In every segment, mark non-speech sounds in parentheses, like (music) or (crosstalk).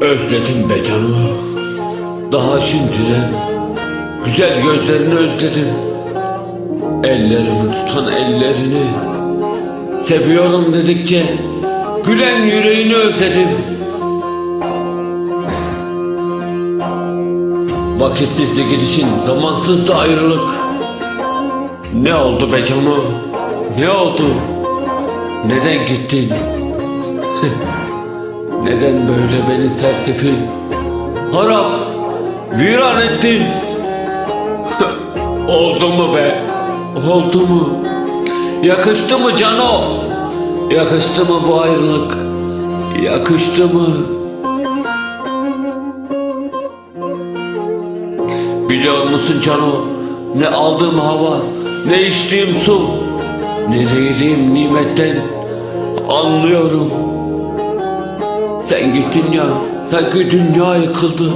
Özledim be canım. Daha şimdiden güzel gözlerini özledim. Ellerimi tutan ellerini. Seviyorum dedikçe gülen yüreğini özledim. Vakitsizdi gidişin, zamansızdı ayrılık. Ne oldu be canım? Ne oldu? Neden gittin? Neden böyle beni sersefil, harap, viran ettin? (laughs) Oldu mu be? Oldu mu? Yakıştı mı Cano? Yakıştı mı bu ayrılık? Yakıştı mı? Biliyor musun Cano? Ne aldığım hava, ne içtiğim su, ne de yediğim nimetten anlıyorum. Sen gittin ya, sanki dünya yıkıldı.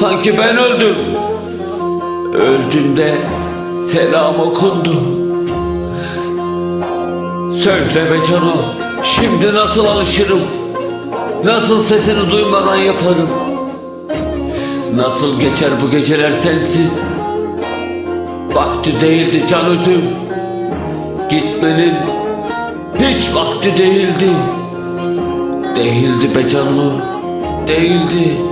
Sanki ben öldüm. Öldüğümde selam okundu. Söyle be Cano, şimdi nasıl alışırım? Nasıl sesini duymadan yaparım? Nasıl geçer bu geceler sensiz? Vakti değildi can özüm. Gitmenin hiç vakti değildi. Değildi be canım, değildi.